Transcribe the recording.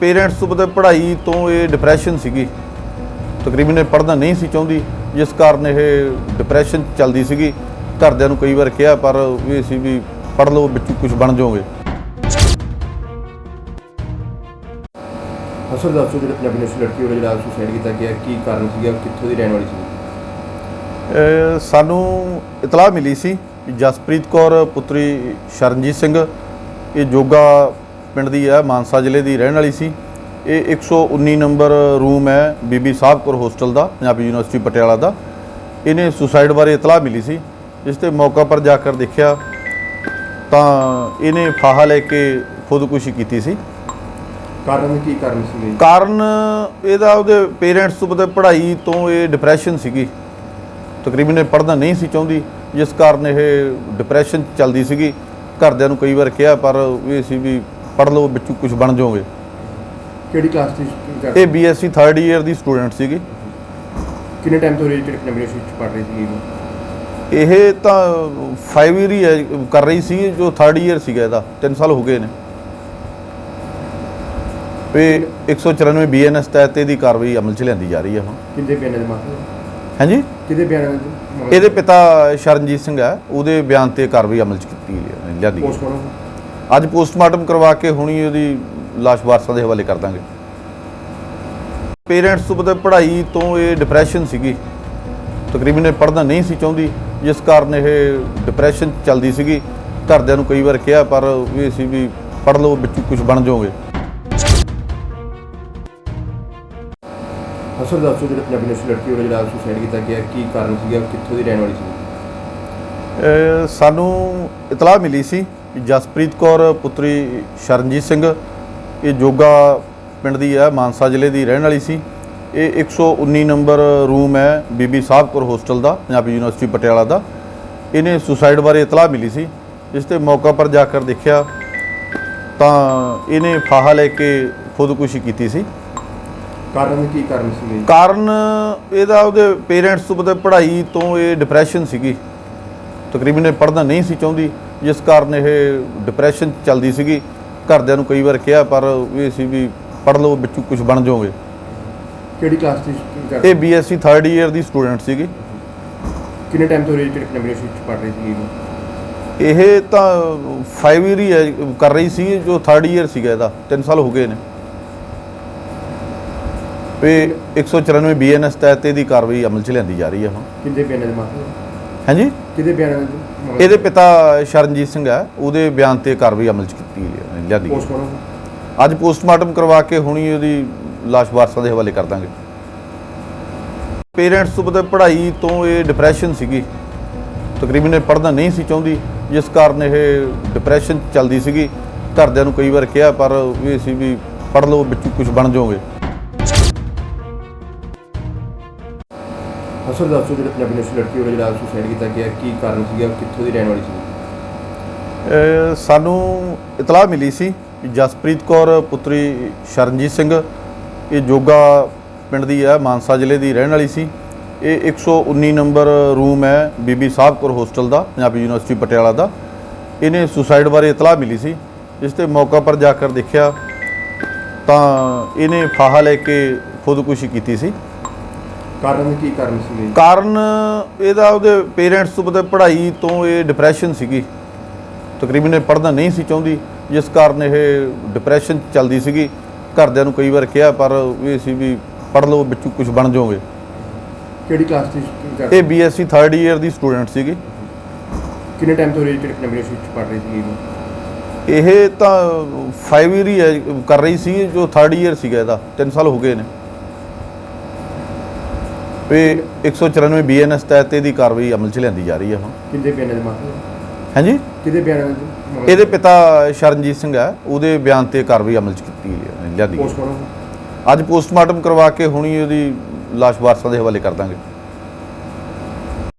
Parents ਤੋਂ ਪਤਾ ਪੜ੍ਹਾਈ ਤੋਂ ਇਹ ਡਿਪਰੈਸ਼ਨ ਸੀਗੀ। ਤਕਰੀਬਨ ਇਹ ਪੜ੍ਹਨਾ ਨਹੀਂ ਸੀ ਚਾਹੁੰਦੀ ਜਿਸ ਕਾਰਨ ਇਹ ਡਿਪਰੈਸ਼ਨ ਚੱਲਦੀ ਸੀਗੀ। ਘਰਦਿਆਂ ਨੂੰ ਕਈ ਵਾਰ ਕਿਹਾ ਪਰ ਇਹ ਸੀ ਵੀ ਪੜ੍ਹ ਲਓ ਵਿੱਚ ਕੁਝ ਬਣ ਜਾਓਗੇ। ਅਸਲ ਦੱਸੋ ਜਿਹੜੇ ਪੰਜਾਬੀ ਨੈਸ਼ਨਲ ਲੜਕੀ ਵੱਲੋਂ ਜਿਹੜਾ ਸੁਸਾਈਡ ਕੀਤਾ ਗਿਆ ਕੀ ਕਾਰਨ ਸੀਗਾ ਕਿੱਥੋਂ ਦੀ ਰਹਿਣ ਵਾਲੀ ਸੀ? ਅਹ ਸਾਨੂੰ ਇਤਲਾਹ ਮਿਲੀ ਸੀ ਕਿ ਜਸਪ੍ਰੀਤ ਕੌਰ ਪੁੱਤਰੀ ਸ਼ਰਨਜੀਤ ਸਿੰਘ ਇਹ ਜੋਗਾ ਪਿੰਡ ਦੀ ਹੈ ਮਾਨਸਾ ਜ਼ਿਲ੍ਹੇ ਦੀ ਰਹਿਣ ਵਾਲੀ ਸੀ। ਇਹ 119 ਨੰਬਰ ਰੂਮ ਹੈ ਬੀਬੀ ਸਾਹਿਬਕੌਰ ਹੋਸਟਲ ਦਾ ਪੰਜਾਬੀ ਯੂਨੀਵਰਸਿਟੀ ਪਟਿਆਲਾ ਦਾ। ਇਹਨੇ ਸੁਸਾਈਡ ਬਾਰੇ ਇਤਲਾਹ ਮਿਲੀ ਸੀ। ਜਿਸ ਤੇ ਮੌਕਾ ਪਰ ਜਾ ਕੇ ਦੇਖਿਆ ਤਾਂ ਇਹਨੇ ਫਾਹਾ ਲੈ ਕੇ ਖੁਦਕੁਸ਼ੀ ਕੀਤੀ ਸੀ। ਕਾਰਨ ਕੀ ਕਾਰਨ ਸੀਗੇ ਕਾਰਨ ਇਹਦਾ ਉਹਦੇ ਪੇਰੈਂਟਸ ਤੋਂ ਪਤਾ ਪੜ੍ਹਾਈ ਤੋਂ ਇਹ ਡਿਪਰੈਸ਼ਨ ਸੀਗੀ। ਤਕਰੀਬਨ ਇਹ ਪੜ੍ਹਨਾ ਨਹੀਂ ਸੀ ਚਾਹੁੰਦੀ ਜਿਸ ਕਾਰਨ ਇਹ ਡਿਪਰੈਸ਼ਨ ਚੱਲਦੀ ਸੀਗੀ। ਘਰਦਿਆਂ ਨੂੰ ਕਈ ਵਾਰ ਕਿਹਾ ਪਰ ਇਹ ਸੀ ਵੀ ਪੜ੍ਹ ਲਓ ਵਿੱਚ ਕੁਝ ਬਣ ਜਾਓਗੇ। ਕਿਹੜੀ ਕਲਾਸ ਦੀ ਇਹ ਬੀਐਸਸੀ 3rd ਇਅਰ ਦੀ ਸਟੂਡੈਂਟ ਸੀਗੀ। ਕਿੰਨੇ ਟਾਈਮ ਤੋਂ ਇਹ ਜਿਹੜੇ ਪੰਜਾਬੀ ਯੂਨੀਵਰਸਿਟੀ ਚ ਪੜ੍ਹ ਰਹੀ ਸੀ ਇਹ? ਤਾਂ 5 ਇਅਰ ਹੀ ਕਰ ਰਹੀ ਸੀ ਜੋ 3rd ਇਅਰ ਸੀਗਾ ਇਹਦਾ। 3 ਸਾਲ ਹੋ ਗਏ ਨੇ। ਇਹ 194 ਬੀਐਨਐਸ ਤਹਿਤ ਇਹਦੀ ਕਾਰਵਾਈ ਅਮਲ 'ਚ ਲਿਆਂਦੀ ਜਾ ਰਹੀ ਹੈ ਹੁਣ। ਕਿੰਦੇ ਬਿਆਨਾਂ ਦੇ ਮਾਮਲੇ? ਹਾਂਜੀ? ਕਿਹਦੇ ਬਿਆਨਾਂ ਦੇ ਮਾਮਲੇ? ਇਹਦੇ ਪਿਤਾ ਸ਼ਰਨਜੀਤ ਸਿੰਘ ਹੈ ਉਹਦੇ ਬਿਆਨ ਤੇ ਕਾਰਵਾਈ ਅਮਲ 'ਚ ਕੀਤੀ ਲਿਆਂਦੀ ਗਈ। ਪੋਸਟਮਾਰਟਮ ਅੱਜ ਪੋਸਟਮਾਰਟਮ ਕਰਵਾ ਕੇ ਹੁਣੀ ਉਹਦੀ ਲਾਸ਼ ਵਾਰਸਾਂ ਦੇ ਹਵਾਲੇ ਕਰ ਦਾਂਗੇ। ਪੇਰੈਂਟਸ ਤੋਂ ਪਤਾ ਪੜ੍ਹਾਈ ਤੋਂ ਇਹ ਡਿਪਰੈਸ਼ਨ ਸੀਗੀ। ਤਕਰੀਬਨ ਇਹ ਪੜ੍ਹਨਾ ਨਹੀਂ ਸੀ ਚਾਹੁੰਦੀ ਜਿਸ ਕਾਰਨ ਇਹ ਡਿਪਰੈਸ਼ਨ ਚੱਲਦੀ ਸੀਗੀ। ਘਰਦਿਆਂ ਨੂੰ ਕਈ ਵਾਰ ਕਿਹਾ ਪਰ ਇਹ ਸੀ ਵੀ ਪੜ੍ਹ ਲਓ ਵਿੱਚ ਕੁਝ ਬਣ ਜਾਓਗੇ। ਅਸਲ ਦੱਸੋ ਜਿਹੜੇ ਪੰਜਾਬੀ ਨੈਸ਼ਨਲ ਲੜਕੀ ਵੱਲੋਂ ਜਿਹੜਾ ਸੁਸਾਈਡ ਕੀਤਾ ਗਿਆ ਕੀ ਕਾਰਨ ਸੀਗਾ ਕਿੱਥੋਂ ਦੀ ਰਹਿਣ ਵਾਲੀ ਸੀ? ਸਾਨੂੰ ਇਤਲਾਹ ਮਿਲੀ ਸੀ ਜਸਪ੍ਰੀਤ ਕੌਰ ਪੁੱਤਰੀ ਸ਼ਰਨਜੀਤ ਸਿੰਘ ਇਹ ਜੋਗਾ ਪਿੰਡ ਦੀ ਹੈ ਮਾਨਸਾ ਜ਼ਿਲ੍ਹੇ ਦੀ ਰਹਿਣ ਵਾਲੀ ਸੀ। ਇਹ 119 ਨੰਬਰ ਰੂਮ ਹੈ ਬੀਬੀ ਸਾਹਿਬਕੌਰ ਹੋਸਟਲ ਦਾ ਪੰਜਾਬੀ ਯੂਨੀਵਰਸਿਟੀ ਪਟਿਆਲਾ ਦਾ। ਇਹਨੇ ਸੁਸਾਈਡ ਬਾਰੇ ਇਤਲਾਹ ਮਿਲੀ ਸੀ। ਜਿਸ ਤੇ ਮੌਕਾ ਪਰ ਜਾ ਕੇ ਦੇਖਿਆ ਤਾਂ ਇਹਨੇ ਫਾਹਾ ਲੈ ਕੇ ਖੁਦਕੁਸ਼ੀ ਕੀਤੀ ਸੀ। ਕਾਰਨ ਕੀ ਕਾਰਨ ਸੀਗੇ ਕਾਰਨ ਇਹਦਾ ਉਹਦੇ ਪੇਰੈਂਟਸ ਤੋਂ ਪੜ੍ਹਾਈ ਤੋਂ ਇਹ ਡਿਪਰੈਸ਼ਨ ਸੀਗੀ। ਤਕਰੀਬਨ ਇਹ ਪੜ੍ਹਨਾ ਨਹੀਂ ਸੀ ਚਾਹੁੰਦੀ। ਜਿਸ ਕਾਰਨ ਇਹ ਡਿਪਰੈਸ਼ਨ ਚੱਲਦੀ ਸੀਗੀ। ਘਰਦਿਆਂ ਨੂੰ ਕਈ ਵਾਰ ਕਿਹਾ ਪਰ ਇਹ ਸੀ ਵੀ ਪੜ੍ਹ ਲਓ ਵਿੱਚ ਕੁਝ ਬਣ ਜਾਓਗੇ। ਕਿਹੜੀ ਕਲਾਸ ਦੀ ਇਹ ਬੀਐਸਸੀ 3rd ਇਅਰ ਦੀ ਸਟੂਡੈਂਟ ਸੀਗੀ। ਕਿੰਨੇ ਟਾਈਮ ਤੋਂ ਪੰਜਾਬੀ ਯੂਨੀਵਰਸਿਟੀ ਚ ਪੜ੍ਹ ਰਹੀ ਸੀ ਇਹ ਤਾਂ 5 ਇਅਰ ਹੀ ਕਰ ਰਹੀ ਸੀ ਜੋ 3rd ਇਅਰ ਸੀਗਾ ਇਹਦਾ। 3 ਸਾਲ ਹੋ ਗਏ ਨੇ। ਇਹ 194 ਬੀਐਨਐਸ ਤਹਿਤ ਇਹਦੀ ਕਾਰਵਾਈ ਅਮਲ 'ਚ ਲਿਆਂਦੀ ਜਾ ਰਹੀ ਹੈ ਹੁਣ। ਕਿੰਦੇ ਬਿਆਨਾਂ ਦੇ ਮਾਮਲੇ ਹਾਂਜੀ? ਕਿਹਦੇ ਬਿਆਨਾਂ ਮਾਮਲੇ? ਇਹਦੇ ਪਿਤਾ ਸ਼ਰਨਜੀਤ ਸਿੰਘ ਹੈ। ਉਹਦੇ ਬਿਆਨ ਤੇ ਕਾਰਵਾਈ ਅਮਲ 'ਚ ਕੀਤੀ ਲਿਆਂਦੀ ਅੱਜ ਪੋਸਟਮਾਰਟਮ ਕਰਵਾ ਕੇ ਹੁਣੀ ਉਹਦੀ ਲਾਸ਼ ਵਾਰਸਾਂ ਦੇ ਹਵਾਲੇ ਕਰ ਦਾਂਗੇ। ਪੇਰੈਂਟਸ ਤੋਂ ਪਤਾ ਪੜ੍ਹਾਈ ਤੋਂ ਇਹ ਡਿਪਰੈਸ਼ਨ ਸੀਗੀ। ਤਕਰੀਬਨ ਇਹ ਪੜ੍ਹਨਾ ਨਹੀਂ ਸੀ ਚਾਹੁੰਦੀ ਜਿਸ ਕਾਰਨ ਇਹ ਡਿਪਰੈਸ਼ਨ ਚੱਲਦੀ ਸੀਗੀ। ਘਰਦਿਆਂ ਨੂੰ ਕਈ ਵਾਰ ਕਿਹਾ ਪਰ ਇਹ ਸੀ ਵੀ ਪੜ੍ਹ ਲਓ ਵਿੱਚ ਕੁਝ ਬਣ ਜਾਓਗੇ। ਅਸਲ ਦੱਸੋ ਜਿਹੜੇ ਪੰਜਾਬੀ ਨੈਸ਼ਨਲ ਲੜਕੀ ਵੱਲੋਂ ਜਿਹੜਾ ਸੁਸਾਈਡ ਕੀਤਾ ਗਿਆ, ਕੀ ਕਾਰਨ ਸੀਗਾ, ਕਿੱਥੋਂ ਦੀ ਰਹਿਣ ਵਾਲੀ ਸੀ? ਸਾਨੂੰ ਇਤਲਾਹ ਮਿਲੀ ਸੀ ਕਿ ਜਸਪ੍ਰੀਤ ਕੌਰ, ਪੁੱਤਰੀ ਸ਼ਰਨਜੀਤ ਸਿੰਘ, ਇਹ ਜੋਗਾ ਪਿੰਡ ਦੀ ਹੈ, ਮਾਨਸਾ ਜ਼ਿਲ੍ਹੇ ਦੀ ਰਹਿਣ ਵਾਲੀ ਸੀ। ਇਹ 119 ਨੰਬਰ ਰੂਮ ਹੈ ਬੀਬੀ ਸਾਹਿਬ ਕੌਰ ਹੋਸਟਲ ਦਾ, ਪੰਜਾਬੀ ਯੂਨੀਵਰਸਿਟੀ ਪਟਿਆਲਾ ਦਾ। ਇਹਨੇ ਸੁਸਾਈਡ ਬਾਰੇ ਇਤਲਾਹ ਮਿਲੀ ਸੀ, ਜਿਸ ਤੇ ਮੌਕਾ ਪਰ ਜਾ ਕੇ ਦੇਖਿਆ ਤਾਂ ਇਹਨੇ ਫਾਹਾ ਲੈ ਕੇ ਖੁਦਕੁਸ਼ੀ ਕੀਤੀ ਸੀ। ਕਾਰਨ ਕੀ ਕਾਰਨ ਸੀਗੇ ਕਾਰਨ ਇਹਦਾ ਉਹਦੇ ਪੇਰੈਂਟਸ ਤੋਂ ਪਤਾ ਪੜ੍ਹਾਈ ਤੋਂ ਇਹ ਡਿਪਰੈਸ਼ਨ ਸੀਗੀ। ਤਕਰੀਬਨ ਇਹ ਪੜ੍ਹਨਾ ਨਹੀਂ ਸੀ ਚਾਹੁੰਦੀ ਜਿਸ ਕਾਰਨ ਇਹ ਡਿਪਰੈਸ਼ਨ ਚੱਲਦੀ ਸੀਗੀ। ਘਰਦਿਆਂ ਨੂੰ ਕਈ ਵਾਰ ਕਿਹਾ ਪਰ ਇਹ ਸੀ ਵੀ ਪੜ੍ਹ ਲਓ ਵਿੱਚ ਕੁਝ ਬਣ ਜਾਓਗੇ। ਕਿਹੜੀ ਕਲਾਸ ਦੀ ਇਹ ਬੀਐਸਸੀ 3rd ਇਅਰ ਦੀ ਸਟੂਡੈਂਟ ਸੀਗੀ। ਕਿੰਨੇ ਟਾਈਮ ਤੋਂ ਇਹ ਜਿਹੜੇ ਪੰਜਾਬੀ ਯੂਨੀਵਰਸਿਟੀ ਚ ਪੜ੍ਹ ਰਹੀ ਸੀ ਇਹ ਤਾਂ 5 ਇਅਰ ਹੀ ਹੈ ਕਰ ਰਹੀ ਸੀ ਜੋ 3rd ਇਅਰ ਸੀਗਾ ਇਹਦਾ। 3 ਸਾਲ ਹੋ ਗਏ ਨੇ। ਇਹ 194 ਬੀਐਨਐਸ ਤਹਿਤ ਇਹਦੀ ਕਾਰਵਾਈ ਅਮਲ 'ਚ ਲਿਆਂਦੀ ਜਾ ਰਹੀ ਹੈ ਹੁਣ ਕਿੰਦੇ ਬਿਆਨਾਂ ਦੇ ਮਾਮਲੇ? ਹਾਂਜੀ ਕਿਹਦੇ ਬਿਆਨਾਂ ਦੇ ਮਾਮਲੇ? ਇਹਦੇ ਪਿਤਾ ਸ਼ਰਨਜੀਤ ਸਿੰਘ ਹੈ ਉਹਦੇ ਬਿਆਨ ਤੇ ਕਾਰਵਾਈ ਅਮਲ 'ਚ ਕੀਤੀ ਲਿਆਂਦੀ ਗਈ। ਪੋਸਟਮਾਰਟਮ ਅੱਜ ਪੋਸਟਮਾਰਟਮ ਕਰਵਾ ਕੇ ਹੁਣੀ ਉਹਦੀ ਲਾਸ਼ ਵਾਰਸਾਂ ਦੇ ਹਵਾਲੇ ਕਰ ਦਾਂਗੇ